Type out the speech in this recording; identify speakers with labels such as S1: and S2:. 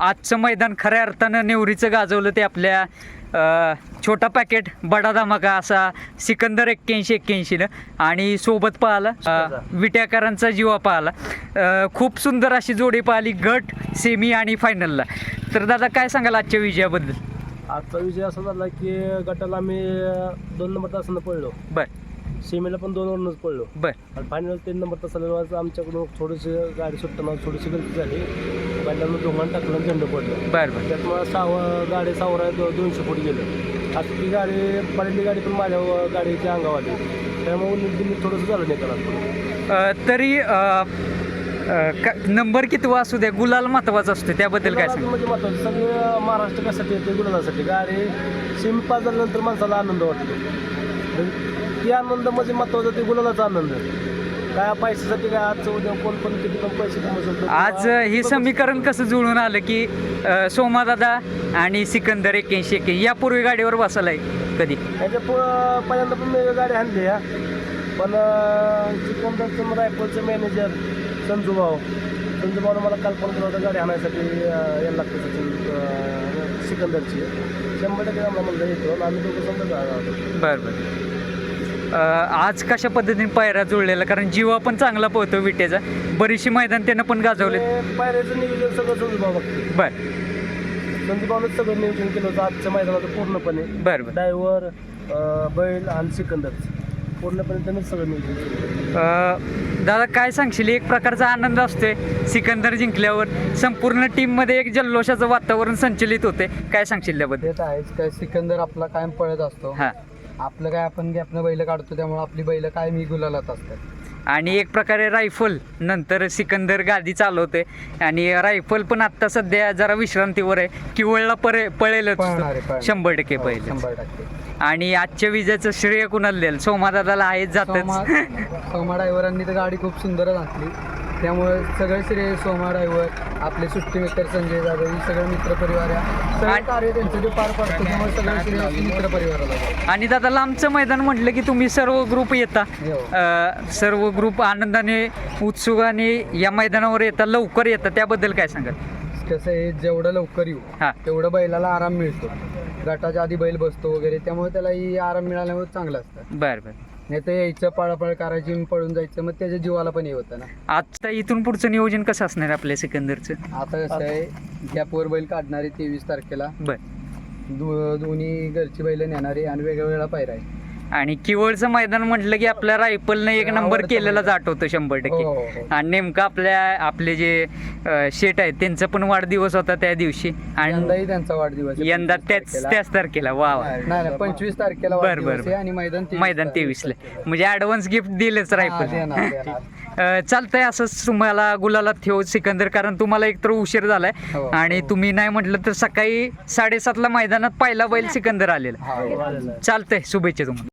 S1: आजचं मैदान खऱ्या अर्थानं नेवरीचं गाजवलं ते आपल्या छोटा पॅकेट बडा धमाका असा सिकंदर एक्क्याऐंशी एक्क्याऐंशीनं. आणि सोबत पाहिला विट्याकरांचा जीवा पाहिला. खूप सुंदर अशी जोडी पाहिली गट सेमी आणि फायनलला तर दादा काय सांगाल आजच्या विजयाबद्दल?
S2: आजचा विजय असा झाला की गटाला आम्ही दोन नंबर तासानं पडलो
S1: बर.
S2: सीमेला पण दोन वरूनच पडलो.
S1: बर.
S2: आणि फायनल तीन नंबर तासाला आमच्याकडून थोडीशी गाडी सुटताना थोडीशी गलती झाली. पहिल्यांदा दोघांना टाकलं झेंडू पडलं.
S1: बर बर.
S2: त्यात मला साव गाडी सावरा दोनशे फूट गेलं. आता ती गाडी पहिली गाडी पण माझ्या गाडीच्या अंगावर आली. त्यामुळे उन्नीस थोडंसं झालं
S1: अ, तरी नंबर कितवा असू द्या गुलाल महत्त्वाचा असतो त्याबद्दल काय सांगा?
S2: म्हणजे महत्वाचं सगळे महाराष्ट्र कशासाठी येते गुलाबासाठी गाडी सीम पाच झाल्यानंतर माणसाला आनंद वाटतो. म्हणजे ती आनंद म्हणजे महत्त्वाचा ते गुलालाचा आनंद काय पैशासाठी काय आजचं उद्या कोण पण किती पण पैसे कमवू शकतो.
S1: आज हे समीकरण कसं जुळून आलं की सोमादादा आणि सिकंदर एक्क्याऐंशी एक्क्याऐंशी यापूर्वी गाडीवर बसायला कधी?
S2: त्याच्या पहिल्यांदा पण मी गाडी आणली हा. पण चिकनदरचं रायपूरचं मॅनेजर संजू भाऊ संजू भाऊनं मला काल फोन केला होता गाडी आणायसाठी यायला लागतं सिकंदरची शंभर टक्के आम्हाला म्हणलं येतो आम्ही दोघं समजा आहोत.
S1: बरं बरं. अ, आज कशा पद्धतीने पायऱ्या जुळलेला कारण जीवा पण चांगला पोहतो विटेचा. बरीचशी मैदान त्यानं पण गाजवले
S2: ते पायऱ्याचं नियोजन सगळं संजू भाऊ बघते.
S1: बर.
S2: संजू भाऊनंच सगळं नियोजन केलं होतं. आजच्या मैदानाचं पूर्णपणे.
S1: बर बर.
S2: ड्रायव्हर बैल आणि सिकंदर पूर्णपणे सगळं
S1: अ, दादा काय सांगशील? एक प्रकारचा आनंद असतोय सिकंदर जिंकल्यावर. संपूर्ण टीममध्ये एक जल्लोषाचं वातावरण संचलित होते काय सांगशील त्याबद्दल?
S3: ते तर आहेच. काय सिकंदर आपला कायम पळत असतो.
S1: हां.
S3: आपलं काय आपण गॅपनं बैल काढतो त्यामुळे आपली बैल काय मी गुलालात असतात.
S1: आणि एक प्रकारे रायफल नंतर सिकंदर गादी चालवते आणि रायफल पण आत्ता सध्या जरा विश्रांतीवर आहे. किवळला पळे पळेलच.
S3: पळणार आहे, पळणार.
S1: शंभर टक्के
S3: हो,
S1: पहिले
S3: शंभर टक्के.
S1: आणि आजच्या विजयाचं श्रेय कुणाला द्याल सोमादादाला आहेच
S3: सोमा
S1: जातच.
S3: सोमा ड्रायव्हरांनी तर गाडी खूप सुंदर घातली. त्यामुळे सगळं श्रेय सोमा ड्रायव्हर आपले सुट्टी मेकर संजय जाधव ही सगळं मित्रपरिवार आहे. सगळं
S1: आणि-
S3: कार्य त्यांचं जे पार पडतं त्यामुळे सगळं श्रेय मित्रपरिवाराला जातं.
S1: आणि दादा लांबचं मैदान म्हटलं की तुम्ही सर्व ग्रुप येता.
S3: हो.
S1: अ, सर्व ग्रुप आनंदाने उत्सुकाने या मैदानावर येतात लवकर येतात त्याबद्दल काय सांगाल?
S3: कसं आहे जेवढं लवकर येऊ
S1: हां.
S3: तेवढं बैलाला आराम मिळतो. गटाच्या आधी बैल बसतो वगैरे त्यामुळे त्याला ही आराम मिळाल्यामुळे चांगलं असतं.
S1: बरं बरं.
S3: नाही तर यायचं पळापळ करायची आणि पळून जायचं मग त्याच्या जीवाला पण हे होतं ना.
S1: आता इथून पुढचं नियोजन कसं असणार आहे आपल्या सिकंदरचं?
S3: आता कसं आहे गॅपवर बैल काढणारे तेवीस तारखेला.
S1: बरं.
S3: दो दोन्ही घरची बैल नेणारे आणि वेगवेगळा पायरा आहे.
S1: आणि किवळचं मैदान म्हटलं की आपल्या रायफलनं एक नंबर
S3: आवडतं
S1: केलेलाच
S3: मैदान.
S1: आठवतं शंभर
S3: हो,
S1: टक्के
S3: हो, हो.
S1: आणि नेमकं आपल्या आपले जे शेट आहेत त्यांचा पण वाढदिवस होता त्या दिवशी. आणि
S3: यंदाही त्यांचा वाढदिवस आहे.
S1: यंदा
S3: 25
S1: त्याच
S3: तारखेला.
S1: त्याच तारखेला. वा वा.
S3: नाही नाही पंचवीस तारखेला
S1: बर,
S3: वाढदिवस
S1: बर,
S3: आहे आणि मैदान 23
S1: मैदान तेवीसला. म्हणजे ऍडव्हान्स गिफ्ट दिलेच
S3: हा,
S1: रायफल. अ, चालतंय असंच तुम्हाला गुलाला ठेव सिकंदर कारण तुम्हाला एकतर उशीर झालाय.
S3: हो.
S1: आणि तुम्ही नाही म्हटलं तर सकाळी साडेसातला मैदानात पहिला बैल सिकंदर आलेला.
S3: हा, हो.
S2: आलेलं
S1: चालतंय शुभेच्छा तुम्हाला.